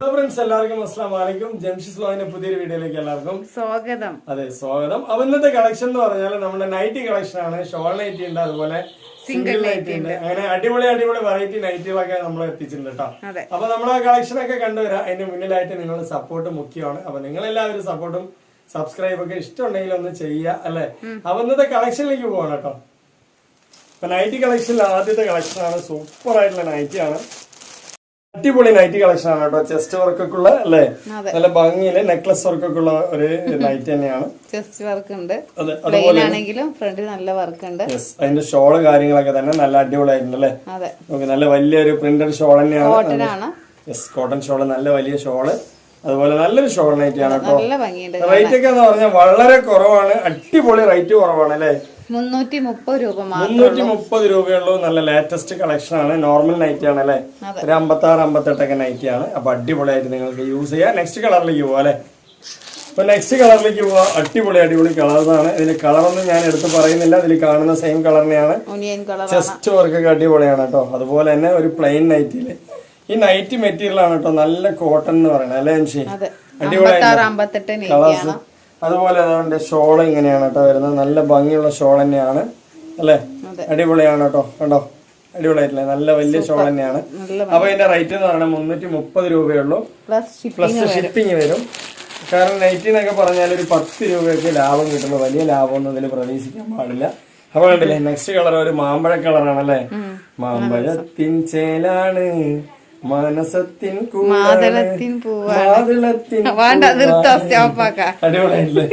Hello friends എല്ലാവർക്കും അസ്സാം വലൈക്കും ജംഷിസ് ലോഹിന്റെ പുതിയൊരു വീഡിയോയിലേക്ക് എല്ലാവർക്കും സ്വാഗതം. അതെ സ്വാഗതം. അപ്പൊ ഇന്നത്തെ കളക്ഷൻ എന്ന് പറഞ്ഞാൽ നമ്മുടെ നൈറ്റി കളക്ഷൻ ആണ്. ഷോൾ നൈറ്റി ഉണ്ട് അതുപോലെ സിംഗിൾ നൈറ്റി ഉണ്ട്. അങ്ങനെ അടിപൊളി അടിപൊളി വെറൈറ്റി നൈറ്റികളൊക്കെ നമ്മൾ എത്തിച്ചിട്ടുണ്ട് കേട്ടോ അപ്പൊ നമ്മൾ ആ കളക്ഷൻ ഒക്കെ കണ്ടുവരാം. അതിന്റെ മുന്നിലായിട്ട് നിങ്ങളുടെ സപ്പോർട്ട് മുഖ്യമാണ്. അപ്പൊ നിങ്ങൾ എല്ലാവരും സപ്പോർട്ടും സബ്സ്ക്രൈബ് ഒക്കെ ഇഷ്ടമുണ്ടെങ്കിൽ ഒന്ന് ചെയ്യുക അല്ലെ? അപ്പൊ ഇന്നത്തെ കളക്ഷനിലേക്ക് പോകണം കേട്ടോ അപ്പൊ നൈറ്റി കളക്ഷനിൽ ആദ്യത്തെ കളക്ഷൻ ആണ്. സൂപ്പർ ആയിട്ടുള്ള നൈറ്റി ആണ്. അടിപൊളി നൈറ്റ് കളക്ഷൻ ആണ് കേട്ടോ. ചെസ്റ്റ് വർക്കൊക്കെ ഉള്ള അല്ലേ? നല്ല ഭംഗിയിൽ നെക്ലസ് വർക്കൊക്കെ ഉള്ള ഒരു നൈറ്റ് തന്നെയാണ്. ചെസ്റ്റ് വർക്ക് ഉണ്ട്. ആണെങ്കിലും ഫ്രണ്ടിൽ നല്ല വർക്ക് ഉണ്ട്. അതിന്റെ ഷോൾ കാര്യങ്ങളൊക്കെ തന്നെ നല്ല അടിപൊളിയായിട്ടുണ്ട് അല്ലേ? നമുക്ക് നല്ല വലിയൊരു പ്രിന്റഡ് ഷോൾ തന്നെയാണ്. യെസ് കോട്ടൺ ഷോൾ നല്ല വലിയ ഷോൾ അതുപോലെ നല്ലൊരു ഷോൾ നൈറ്റ് ആണ് കേട്ടോ. റേറ്റ് ഒക്കെ എന്ന് പറഞ്ഞാൽ വളരെ കുറവാണ്. അടിപൊളി റേറ്റ് കുറവാണ് അല്ലേ? മുന്നൂറ്റി മുപ്പത് രൂപ മാത്രം മുന്നൂറ്റി മുപ്പത് രൂപയുള്ളൂ. നല്ല ലേറ്റസ്റ്റ് കളക്ഷൻ ആണ്. നോർമൽ നൈറ്റി ആണ് അല്ലെ. ഒരു അമ്പത്തി ആറ് അമ്പത്തെട്ടൊക്കെ നൈറ്റി ആണ്. അപ്പൊ അടിപൊളിയായിട്ട് നിങ്ങൾക്ക് യൂസ് ചെയ്യാം. നെക്സ്റ്റ് കളറിലേക്ക് പോവാം അല്ലെ? അപ്പൊ നെക്സ്റ്റ് കളറിലേക്ക് പോവാ. അടിപൊളി അടിപൊളി കളേഴ്സാണ് ഇതിന് കളറൊന്നും ഞാൻ എടുത്ത് പറയുന്നില്ല. ഇതിൽ കാണുന്ന സെയിം കളറിനെയാണ് തന്നെയാണ്. കളർ ചെസ്റ്റ് വർക്കൊക്കെ അടിപൊളിയാണ് കേട്ടോ. അതുപോലെ തന്നെ ഒരു പ്ലെയിൻ നൈറ്റിൽ ഈ നൈറ്റ് മെറ്റീരിയൽ ആണ് കേട്ടോ. നല്ല കോട്ടൺ എന്ന് പറയുന്നത്. അല്ലേ അടിപൊളിയായിട്ട് കളേഴ്സ് അതുപോലെ അതുകൊണ്ട് ഷോൾ ഇങ്ങനെയാണ് കേട്ടോ വരുന്നത്. നല്ല ഭംഗിയുള്ള ഷോൾ തന്നെയാണ്. അല്ലേ? അടിപൊളിയാണ് കേട്ടോ. കണ്ടോ? അടിപൊളിയായിട്ടില്ലേ? നല്ല വലിയ ഷോൾ തന്നെയാണ്. അപ്പൊ ഇതിന്റെ റേറ്റ് എന്ന് പറയുന്നത് മുന്നൂറ്റി മുപ്പത് രൂപയുള്ളൂ. പ്ലസ് ഷിപ്പിംഗ് പ്ലസ് ഷിപ്പിംഗ് വരും. കാരണം നൈറ്റി എന്നൊക്കെ പറഞ്ഞാൽ ഒരു പത്ത് രൂപയൊക്കെ ലാഭം കിട്ടുന്നു. വലിയ ലാഭമൊന്നും ഇതിൽ പ്രതീക്ഷിക്കാൻ പാടില്ല. അപ്പൊ കണ്ടില്ലേ? നെക്സ്റ്റ് കളർ ഒരു മാമ്പഴ കളറാണല്ലേ മാമ്പഴത്തിൻ ചേലാണ്. മനസത്തിൻ. മാതളത്തിൻ പൂവാളത്തിൻ മാതളത്തിൻ വേണ്ട നിർത്താ പൂവാണ്. സ്റ്റോപ്പാക്ക അടിപൊളിയായില്ലേ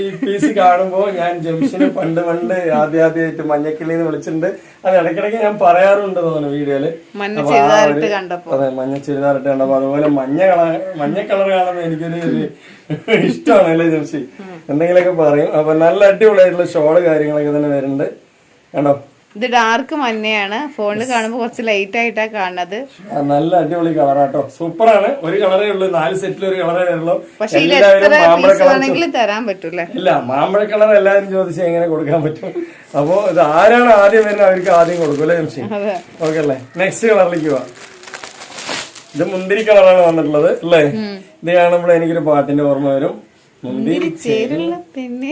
ഈ പീസ് കാണുമ്പോ ഞാൻ ജംഷന് പണ്ട് പണ്ട് ആദ്യ ആദ്യമായിട്ട് മഞ്ഞക്കിളി എന്ന് വിളിച്ചിട്ടുണ്ട്. അത് ഇടയ്ക്കിടയ്ക്ക് ഞാൻ പറയാറുണ്ട് തോന്നുന്നു വീഡിയോയിൽ. അതെ മഞ്ഞ ചുരിദാറിട്ട് കണ്ടപ്പോ അതുപോലെ മഞ്ഞ കളർ മഞ്ഞ കളർ കാണുമ്പോ എനിക്കൊരു ഇഷ്ടമാണ് അല്ലേ ജംഷി? എന്തെങ്കിലുമൊക്കെ പറയും. അപ്പൊ നല്ല അടിപൊളിയായിട്ടുള്ള ഷോൾ കാര്യങ്ങളൊക്കെ തന്നെ വരുന്നുണ്ട്. കണ്ടോ? ഇത് ഡാർക്ക് മഞ്ഞയാണ്. ഫോണിൽ കാണുമ്പോൾ കുറച്ച് ലൈറ്റ് ആയിട്ടാണ് കാണുന്നത്. നല്ല അടിപൊളി കളറാട്ടോ സൂപ്പറാണ്. ഒരു കളറേ ഉള്ളൂ. നാല് സെറ്റിൽ ഒരു കളറേ വരുള്ളൂ പക്ഷേ തരാൻ പറ്റൂല ഇല്ല മാമ്പഴ കളർ എല്ലാവരും ചോദിച്ചാൽ എങ്ങനെ കൊടുക്കാൻ പറ്റും? അപ്പോ ഇത് ആരാണ് ആദ്യം വരുന്നത്? അവർക്ക് ആദ്യം കൊടുക്കും അല്ലേ ജംഷി ഓക്കെ അല്ലേ? നെക്സ്റ്റ് കളറിലേക്ക് പോവാം. ഇത് മുന്തിരി കളറാണ് വന്നിട്ടുള്ളത് അല്ലേ? ഇത് കാണുമ്പോൾ എനിക്കൊരു പാട്ടിന്റെ ഓർമ്മ വരും. മുന്തിരി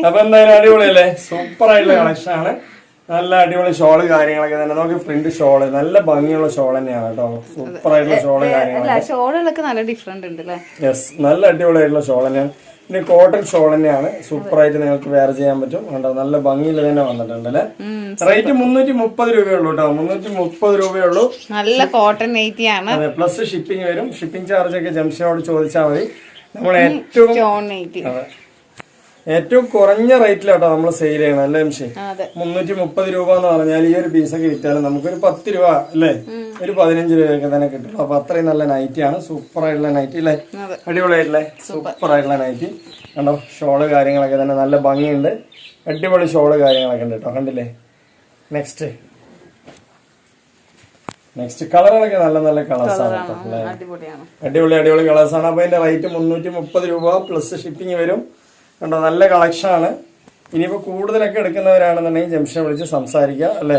അപ്പൊ എന്തായാലും അടിപൊളിയല്ലേ? സൂപ്പർ ആയിട്ടുള്ള കളക്ഷൻ ആണ്. നല്ല അടിപൊളി ഷോൾ കാര്യങ്ങളൊക്കെ തന്നെ. നമുക്ക് പ്രിന്റ് ഷോൾ നല്ല ഭംഗിയുള്ള ഷോൾ തന്നെയാണ് കേട്ടോ. സൂപ്പർ ആയിട്ടുള്ള ഷോൾ കാര്യങ്ങളൊക്കെ. നല്ല ഡിഫറെന്റ് ഉണ്ട് യെസ് നല്ല അടിപൊളിയായിട്ടുള്ള ഷോൾ തന്നെയാണ്. പിന്നെ കോട്ടൺ ഷോൾ തന്നെയാണ്. സൂപ്പർ ആയിട്ട് നിങ്ങൾക്ക് വേറെ ചെയ്യാൻ പറ്റും. കണ്ടോ നല്ല ഭംഗിയിൽ തന്നെ വന്നിട്ടുണ്ട് അല്ലെ റേറ്റ് മുന്നൂറ്റി മുപ്പത് രൂപയുള്ളൂ കേട്ടോ. മുന്നൂറ്റി മുപ്പത് രൂപയുള്ളൂ. നല്ല കോട്ടൺ ആണ്. അതെ പ്ലസ് ഷിപ്പിംഗ് വരും. ഷിപ്പിംഗ് ചാർജ് ഒക്കെ ജംഷനോട് ചോദിച്ചാൽ മതി. നമ്മൾ ഏറ്റവും ഏറ്റവും കുറഞ്ഞ റേറ്റിലാട്ടോ നമ്മൾ സെയിൽ ചെയ്യണം അല്ലേ ജംഷി മുന്നൂറ്റി മുപ്പത് രൂപ എന്ന് പറഞ്ഞാൽ ഈ ഒരു പീസൊക്കെ വിറ്റാലും നമുക്കൊരു പത്ത് രൂപ അല്ലേ? ഒരു പതിനഞ്ച് രൂപയൊക്കെ തന്നെ കിട്ടുള്ളൂ. അപ്പൊ അത്രയും നല്ല നൈറ്റി ആണ്. സൂപ്പർ ആയിട്ടുള്ള നൈറ്റി അല്ലേ? അടിപൊളിയായിട്ടുള്ള സൂപ്പർ ആയിട്ടുള്ള നൈറ്റി കണ്ടോ? ഷോൾ കാര്യങ്ങളൊക്കെ തന്നെ നല്ല ഭംഗിയുണ്ട്. അടിപൊളി ഷോൾ കാര്യങ്ങളൊക്കെ ഉണ്ട് കേട്ടോ. കണ്ടില്ലേ? നെക്സ്റ്റ് നെക്സ്റ്റ് കളറുകളൊക്കെ നല്ല നല്ല കളേഴ്സ് ആണ് കേട്ടോ. അല്ലേ? അടിപൊളിയാണ്. അടിപൊളി അടിപൊളി കളേഴ്സ് ആണ്. അപ്പൊ അതിന്റെ റേറ്റ് മുന്നൂറ്റി മുപ്പത് രൂപ പ്ലസ് ഷിപ്പിംഗ് വരും. കണ്ടോ നല്ല കളക്ഷനാണ് ആണ്. ഇനിയിപ്പോ കൂടുതലൊക്കെ എടുക്കുന്നവരാണെന്നുണ്ടെങ്കിൽ ജംഷൻ വിളിച്ച് സംസാരിക്കുക അല്ലേ?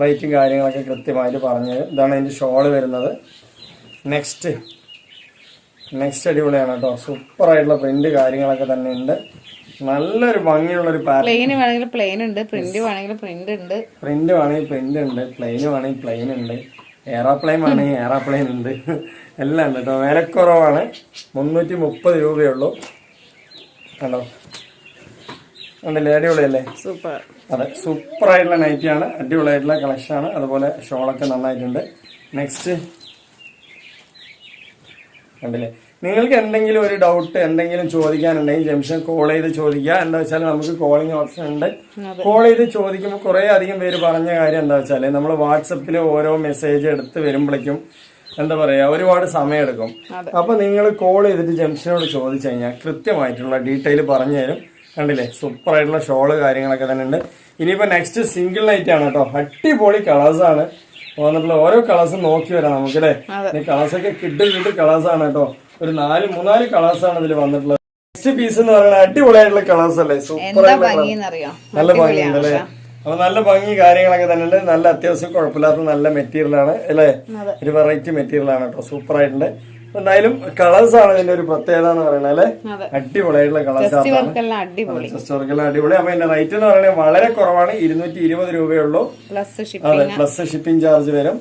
റേറ്റും കാര്യങ്ങളൊക്കെ കൃത്യമായിട്ട് പറഞ്ഞു ഇതാണ് അതിന്റെ ഷോൾ വരുന്നത്. നെക്സ്റ്റ് നെക്സ്റ്റ് അടിപൊളിയാണ് കേട്ടോ. സൂപ്പറായിട്ടുള്ള പ്രിന്റ് കാര്യങ്ങളൊക്കെ തന്നെ ഉണ്ട്. നല്ലൊരു ഭംഗിയുള്ളൊരു പ്ലെയിൻ വേണമെങ്കിൽ പ്ലെയിൻ ഉണ്ട്. പ്രിന്റ് വേണമെങ്കിൽ പ്രിന്റ് ഉണ്ട്. പ്രിന്റ് വേണമെങ്കിൽ പ്രിന്റ് ഉണ്ട്. പ്ലെയിൻ വേണമെങ്കിൽ പ്ലെയിൻ ഉണ്ട്. എയറോപ്ലെയിൻ വേണമെങ്കിൽ എയറോപ്ലെയിൻ ഉണ്ട്. എല്ലാം ഉണ്ട് കേട്ടോ. വിലക്കുറവാണ്. മുന്നൂറ്റി മുപ്പത് രൂപയുള്ളൂ കണ്ടോ? ഉണ്ടല്ലേ അടിപൊളിയല്ലേ? സൂപ്പർ. അതെ സൂപ്പർ ആയിട്ടുള്ള നൈറ്റി ആണ്. അടിപൊളിയായിട്ടുള്ള കളക്ഷൻ ആണ്. അതുപോലെ ഷോളൊക്കെ നന്നായിട്ടുണ്ട്. നെക്സ്റ്റ് കണ്ടില്ലേ? നിങ്ങൾക്ക് എന്തെങ്കിലും ഒരു ഡൗട്ട് എന്തെങ്കിലും ചോദിക്കാനുണ്ടെങ്കിൽ ജംഷൻ കോൾ ചെയ്ത് ചോദിക്കുക. എന്താ വെച്ചാൽ നമുക്ക് കോളിംഗ് ഓപ്ഷൻ ഉണ്ട്. കോൾ ചെയ്ത് ചോദിക്കുമ്പോൾ കുറേ അധികം പേര് പറഞ്ഞ കാര്യം എന്താ വെച്ചാൽ നമ്മൾ വാട്സപ്പിൽ ഓരോ മെസ്സേജ് എടുത്ത് വരുമ്പോഴേക്കും എന്താ പറയാ ഒരുപാട് സമയമെടുക്കും എടുക്കും അപ്പൊ നിങ്ങൾ കോൾ ചെയ്തിട്ട് ജംഷനോട് ചോദിച്ചു കഴിഞ്ഞാൽ കൃത്യമായിട്ടുള്ള ഡീറ്റെയിൽ പറഞ്ഞു തരും. കണ്ടില്ലേ? സൂപ്പർ ആയിട്ടുള്ള ഷോൾ കാര്യങ്ങളൊക്കെ തന്നെ ഉണ്ട്. ഇനിയിപ്പോ നെക്സ്റ്റ് സിംഗിൾ നൈറ്റ് ആണ് കേട്ടോ അടിപൊളി കളേഴ്സ് ആണ്. വന്നിട്ടുള്ള ഓരോ കളേഴ്സും നോക്കി വരാം നമുക്ക് അല്ലേ? കളേഴ്സ് ഒക്കെ കിഡ് കിഡ് കളേഴ്സ് ആണ് കേട്ടോ ഒരു നാല് മൂന്നാൽ കളേഴ്സ് ആണ് ഇതിൽ വന്നിട്ടുള്ളത്. നെക്സ്റ്റ് പീസ് എന്ന് പറയുന്നത് അടിപൊളിയായിട്ടുള്ള കളേഴ്സ് അല്ലേ? സൂപ്പർ നല്ല ഭംഗിയുണ്ട് അല്ലേ അപ്പൊ നല്ല ഭംഗി കാര്യങ്ങളൊക്കെ തന്നെ നല്ല അത്യാവശ്യം കുഴപ്പമില്ലാത്ത നല്ല മെറ്റീരിയലാണ് അല്ലേ? ഒരു വെറൈറ്റി മെറ്റീരിയലാണ് കേട്ടോ. സൂപ്പർ ആയിട്ടുണ്ട് എന്തായാലും കളേഴ്സ് ആണ് ഇതിന്റെ ഒരു പ്രത്യേകത എന്ന് പറയുന്നത് അല്ലെ? അടിപൊളിയായിട്ടുള്ള കളേഴ്സ് വർക്കെല്ലാം അടിപൊളി. അപ്പൊ എന്റെ റേറ്റ് എന്ന് പറയുന്നത് വളരെ കുറവാണ്. ഇരുന്നൂറ്റി ഇരുപത് രൂപയുള്ളൂ പ്ലസ് അതെ പ്ലസ് ഷിപ്പിംഗ് ചാർജ് വരും.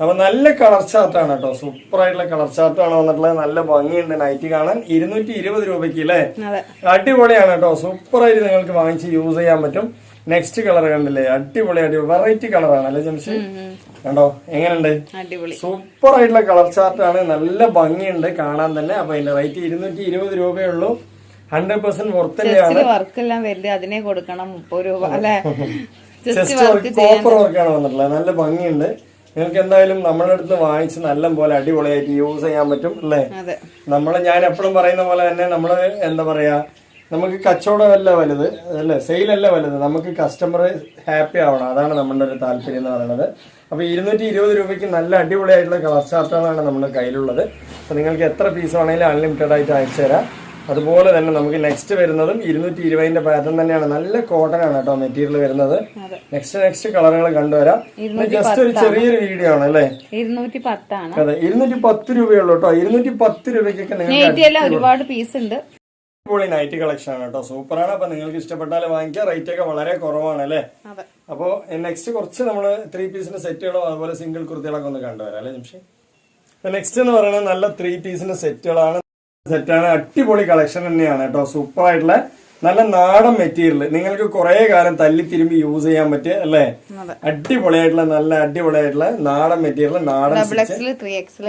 അപ്പൊ നല്ല കളർ ചാർട്ടാണ് കേട്ടോ. സൂപ്പർ ആയിട്ടുള്ള കളർ ചാർട്ടാണ് വന്നിട്ടുള്ളത്. നല്ല ഭംഗിയുണ്ട് നൈറ്റ് കാണാൻ. ഇരുന്നൂറ്റി ഇരുപത് രൂപയ്ക്ക് അല്ലേ? അടിപൊളിയാണ് കേട്ടോ. സൂപ്പർ ആയിട്ട് നിങ്ങൾക്ക് വാങ്ങിച്ച് യൂസ് ചെയ്യാൻ പറ്റും. നെക്സ്റ്റ് കളർ കണ്ടില്ലേ? അടിപൊളി അടിപൊളി വെറൈറ്റി കളറാണ് അല്ലേ ജംഷി? കണ്ടോ? എങ്ങനെയുണ്ട്? സൂപ്പർ ആയിട്ടുള്ള കളർ ചാർട്ടാണ് നല്ല ഭംഗിയുണ്ട് കാണാൻ തന്നെ. അപ്പൊ അതിന്റെ റേറ്റ് ഇരുന്നൂറ്റി ഇരുപത് രൂപയുള്ളൂ ഹൺഡ്രഡ് പെർസെന്റ് പുറത്തന്നെയാണ് വർക്ക് എല്ലാം അതിനെ കൊടുക്കണം മുപ്പത് രൂപ അല്ലെ? കോപ്പർ വർക്കാണ് വന്നിട്ടുള്ളത്. നല്ല ഭംഗിയുണ്ട്. നിങ്ങൾക്ക് എന്തായാലും നമ്മുടെ അടുത്ത് വാങ്ങിച്ച് നല്ല പോലെ അടിപൊളിയായിട്ട് യൂസ് ചെയ്യാൻ പറ്റും അല്ലേ? നമ്മൾ ഞാൻ എപ്പോഴും പറയുന്ന പോലെ തന്നെ നമ്മൾ എന്താ പറയാ നമുക്ക് കച്ചവടമല്ല വലുത് അല്ലേ? സെയിലല്ല വലുത്. നമുക്ക് കസ്റ്റമർ ഹാപ്പി ആവണം. അതാണ് നമ്മുടെ ഒരു താല്പര്യം എന്ന് പറയുന്നത്. അപ്പോൾ ഇരുന്നൂറ്റി ഇരുപത് രൂപയ്ക്ക് നല്ല അടിപൊളിയായിട്ടുള്ള കളർ ചാർട്ടുകളാണ് നമ്മുടെ കയ്യിലുള്ളത്. അപ്പോൾ നിങ്ങൾക്ക് എത്ര പീസ് വേണമെങ്കിലും അൺലിമിറ്റഡ് ആയിട്ട് അയച്ചു തരാം. അതുപോലെ തന്നെ നമുക്ക് നെക്സ്റ്റ് വരുന്നതും ഇരുന്നൂറ്റി ഇരുപതിന്റെ പാറ്റേൺ തന്നെയാണ്. നല്ല കോട്ടൺ ആണ് കേട്ടോ മെറ്റീരിയൽ വരുന്നത്. നെക്സ്റ്റ് നെക്സ്റ്റ് കളറുകൾ കണ്ടുവരാം. ജസ്റ്റ് ഒരു ചെറിയൊരു വീഡിയോ ആണ് അല്ലേ? ഇരുന്നൂറ്റി പത്താണ് അതെ ഇരുന്നൂറ്റി പത്ത് രൂപയുള്ളൂ കേട്ടോ. ഇരുന്നൂറ്റി പത്ത് രൂപയ്ക്കൊക്കെ നിങ്ങൾക്ക് ഒരുപാട് പീസ് ഉണ്ട്. അടിപൊളി നൈറ്റ് കളക്ഷൻ ആണ് കേട്ടോ. സൂപ്പറാണ് അപ്പൊ നിങ്ങൾക്ക് ഇഷ്ടപ്പെട്ടാൽ വാങ്ങിക്കാം. റേറ്റ് ഒക്കെ വളരെ കുറവാണ് അല്ലേ? അപ്പോൾ നെക്സ്റ്റ് കുറച്ച് നമ്മൾ ത്രീ പീസിന്റെ സെറ്റുകളും അതുപോലെ സിംഗിൾ കുർത്തികളൊക്കെ ഒന്ന് കണ്ടുവരാം അല്ലേ നിമിഷം നെക്സ്റ്റ് എന്ന് പറയുന്നത് നല്ല ത്രീ പീസിന്റെ സെറ്റുകളാണ് സെറ്റാണ് അടിപൊളി കളക്ഷൻ തന്നെയാണ് കേട്ടോ. സൂപ്പർ ആയിട്ടുള്ള നല്ല നാടൻ മെറ്റീരിയൽ നിങ്ങൾക്ക് കുറെ കാലം തല്ലി തിരുമ്പി യൂസ് ചെയ്യാൻ പറ്റിയ അല്ലേ? അടിപൊളിയായിട്ടുള്ള നല്ല അടിപൊളിയായിട്ടുള്ള നാടൻ മെറ്റീരിയൽ നാടൻ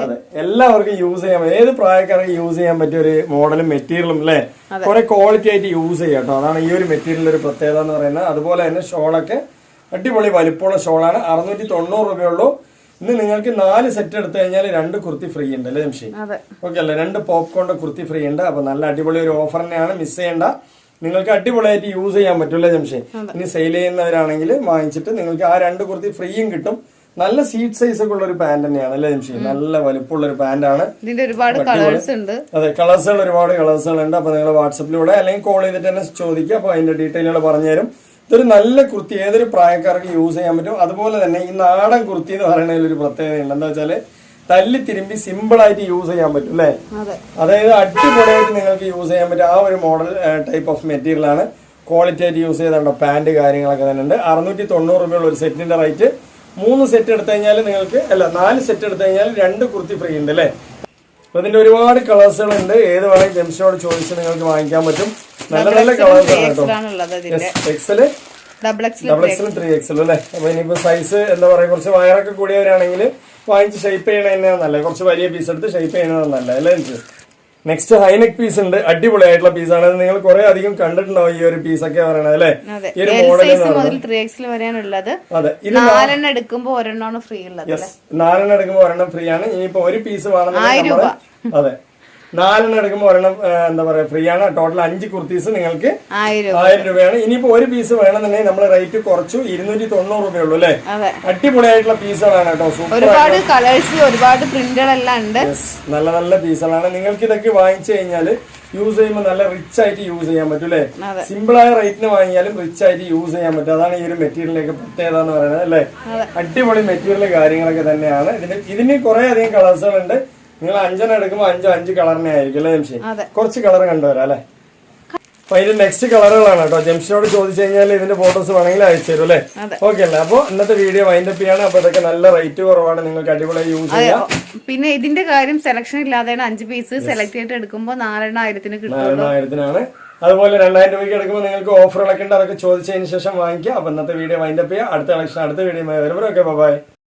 അതെ. എല്ലാവർക്കും യൂസ് ചെയ്യാൻ പറ്റും. ഏത് പ്രായക്കാർക്ക് യൂസ് ചെയ്യാൻ പറ്റിയ ഒരു മോഡലും മെറ്റീരിയലും അല്ലേ? കുറെ ക്വാളിറ്റി ആയിട്ട് യൂസ് ചെയ്യാം കേട്ടോ. അതാണ് ഈ ഒരു മെറ്റീരിയലിന്റെ ഒരു പ്രത്യേകത എന്ന് പറയുന്നത്. അതുപോലെ തന്നെ ഷോളൊക്കെ അടിപൊളി വലിപ്പമുള്ള ഷോളാണ് അറുന്നൂറ്റി തൊണ്ണൂറ് രൂപയുള്ളൂ ഇന്ന് നിങ്ങൾക്ക് നാല് സെറ്റ് എടുത്തു കഴിഞ്ഞാൽ രണ്ട് കുർത്തി ഫ്രീ ഉണ്ട് അല്ലേ ജംഷി ഓക്കെ അല്ലേ? രണ്ട് പോപ്കോണിന്റെ കുർത്തി ഫ്രീ ഉണ്ട്. അപ്പൊ നല്ല അടിപൊളി ഒരു ഓഫർ തന്നെയാണ്. മിസ് ചെയ്യേണ്ട. നിങ്ങൾക്ക് അടിപൊളിയായിട്ട് യൂസ് ചെയ്യാൻ പറ്റൂല്ലേ ജംഷേ? ഇനി സെയിൽ ചെയ്യുന്നവരാണെങ്കിൽ വാങ്ങിച്ചിട്ട് നിങ്ങൾക്ക് ആ രണ്ട് കുർത്തി ഫ്രീയും കിട്ടും. നല്ല സീറ്റ് സൈസ് ഒക്കെ ഉള്ള ഒരു പാന്റ് തന്നെയാണ് അല്ലേ ജംഷി? നല്ല വലിപ്പമുള്ള ഒരു പാന്റ് ആണ് ഒരുപാട് കളേഴ്സ് ഉണ്ട്. അതെ കളേഴ്സുകൾ ഒരുപാട് കളേഴ്സുകൾ ഉണ്ട്. അപ്പൊ നിങ്ങൾ വാട്സപ്പിലൂടെ അല്ലെങ്കിൽ കോൾ ചെയ്തിട്ട് തന്നെ ചോദിക്കുക. അപ്പൊ അതിന്റെ ഡീറ്റെയിലുകൾ പറഞ്ഞുതരും ഇതൊരു നല്ല കുർത്തി. ഏതൊരു പ്രായക്കാർക്ക് യൂസ് ചെയ്യാൻ പറ്റും. അതുപോലെ തന്നെ ഈ നാടൻ കുർത്തി എന്ന് പറയുന്നതിൽ ഒരു പ്രത്യേകതയുണ്ട്. എന്താ വെച്ചാൽ തല്ലി തിരുമ്പി സിമ്പിൾ ആയിട്ട് യൂസ് ചെയ്യാൻ പറ്റും അല്ലേ? അതായത് അടിപൊളിയായിട്ട് നിങ്ങൾക്ക് യൂസ് ചെയ്യാൻ പറ്റും. ആ ഒരു മോഡൽ ടൈപ്പ് ഓഫ് മെറ്റീരിയൽ ആണ്. ക്വാളിറ്റി ആയിട്ട് യൂസ് ചെയ്തുണ്ടോ? പാന്റ് കാര്യങ്ങളൊക്കെ തന്നെ ഉണ്ട്. അറുന്നൂറ്റി തൊണ്ണൂറ് രൂപയുള്ള ഒരു സെറ്റിന്റെ റേറ്റ് മൂന്ന് സെറ്റ് എടുത്തു കഴിഞ്ഞാൽ നിങ്ങൾക്ക് അല്ല നാല് സെറ്റ് എടുത്തു കഴിഞ്ഞാൽ രണ്ട് കുർത്തി ഫ്രീ ഉണ്ട് അല്ലേ? അപ്പൊ ഇതിന്റെ ഒരുപാട് കളേഴ്സുകൾ ഉണ്ട്. ഏത് വേണമെങ്കിൽ ജംഷനോട് ചോദിച്ച് നിങ്ങൾക്ക് വാങ്ങിക്കാൻ പറ്റും. നല്ല നല്ല കളേഴ്സ് ആണ് കേട്ടോ. എക്സൽ ഡബിൾ എക്സലും ത്രീ എക്സലും അല്ലേ? അപ്പൊ ഇനിയിപ്പോ സൈസ് എന്താ പറയാ കുറച്ച് വയറൊക്കെ കൂടിയവരാണെങ്കിൽ വാങ്ങിച്ച് ഷേപ്പ് ചെയ്യണതന്നെയാണ് നല്ലത്. കുറച്ച് വലിയ പീസ് എടുത്ത് ഷേപ്പ് ചെയ്യണതാണ് നല്ലത് അല്ലേ എനിക്ക്? നെക്സ്റ്റ് ഹൈനെക് പീസ് ഉണ്ട്. അടിപൊളിയായിട്ടുള്ള പീസാണ് അത് നിങ്ങൾ കുറെ അധികം കണ്ടിട്ടുണ്ടാവും ഈ ഒരു പീസ് ഒക്കെ പറയണത് അല്ലേ? ഈ ഒരു മോഡൽ അതെ. ഇത് നാലെണ്ണം എടുക്കുമ്പോ ഒരെണ്ണമാണ് ഫ്രീ ഉള്ളത് നാലെണ്ണം എടുക്കുമ്പോൾ ഒരെണ്ണം ഫ്രീ ആണ്. ഇനിയിപ്പോ ഒരു പീസ് വാങ്ങുന്നത് അതെ. നാലെണ്ണം എടുക്കുമ്പോൾ ഒരെണ്ണം എന്താ പറയാ ഫ്രീ ആണ് ടോട്ടൽ അഞ്ച് കുർത്തീസ് നിങ്ങൾക്ക് ആയിരം രൂപ. ആയിരം രൂപയാണ്. ഇനിയിപ്പോ ഒരു പീസ് വേണമെന്നുണ്ടെങ്കിൽ നമ്മൾ റേറ്റ് കുറച്ചു ഇരുന്നൂറ്റി തൊണ്ണൂറ് രൂപയുള്ളൂ അല്ലേ? അതെ. അടിപൊളിയായിട്ടുള്ള പീസുകളാണ് കേട്ടോ. സൂപ്പർ ഒരുപാട് കളേഴ്സ് ഒരുപാട് പ്രിന്റുകളെല്ലാം ഉണ്ട്. നല്ല നല്ല പീസുകളാണ് നിങ്ങൾക്ക് ഇതൊക്കെ വാങ്ങിച്ചു കഴിഞ്ഞാൽ യൂസ് ചെയ്യുമ്പോൾ നല്ല റിച്ച് ആയിട്ട് യൂസ് ചെയ്യാൻ പറ്റും അല്ലേ? ആയ റേറ്റിന് വാങ്ങിയാലും റിച്ച് ആയിട്ട് യൂസ് ചെയ്യാൻ പറ്റും. അതാണ് ഈ ഒരു മെറ്റീരിയലിലേക്ക് പ്രത്യേകത എന്ന് പറയുന്നത് അല്ലേ? അടിപൊളി മെറ്റീരിയൽ കാര്യങ്ങളൊക്കെ തന്നെയാണ്. ഇതിന് ഇതിന് കുറെ അധികം കളേഴ്സുകൾ ഉണ്ട് നിങ്ങൾ അഞ്ചെണ്ണം എടുക്കുമ്പോൾ അഞ്ചോ അഞ്ച് കളറിനെ ആയിരിക്കും അല്ലേ ജംഷി. കുറച്ച് കളർ കണ്ടുവരാം അല്ലേ? അപ്പൊ അതിന്റെ നെക്സ്റ്റ് കളറുകളാണ് കേട്ടോ. ജംഷിനോട് ചോദിച്ചു കഴിഞ്ഞാൽ ഇതിന്റെ ഫോട്ടോസ് വേണമെങ്കിൽ അയച്ചു തരും അല്ലേ. ഓക്കെ അല്ലേ? അപ്പൊ ഇന്നത്തെ വീഡിയോ വൈൻഡപ്പ് ചെയ്യാണ്. അപ്പൊ ഇതൊക്കെ നല്ല റേറ്റ് കുറവാണ് നിങ്ങൾക്ക് അടിപൊളിയായി യൂസ് ചെയ്യാം. പിന്നെ ഇതിന്റെ കാര്യം സെലക്ഷൻ ഇല്ലാതെയാണ് അഞ്ച് പീസ് സെലക്ട് ചെയ്തിട്ട് എടുക്കുമ്പോ നാലെണ്ണായിരത്തിന് നാലെണ്ണായിരത്തിനാണ് അതുപോലെ രണ്ടായിരം രൂപയ്ക്ക് എടുക്കുമ്പോൾ നിങ്ങൾക്ക് ഓഫറുകളൊക്കെ ഉണ്ട്. അതൊക്കെ ചോദിച്ചതിന് ശേഷം വാങ്ങിക്കുക അപ്പൊ ഇന്നത്തെ വീഡിയോ വൈൻഡപ്പ് ചെയ്യുക അടുത്ത കളക്ഷൻ അടുത്ത വീഡിയോ വരുമ്പോൾ ഓക്കെ ബൈ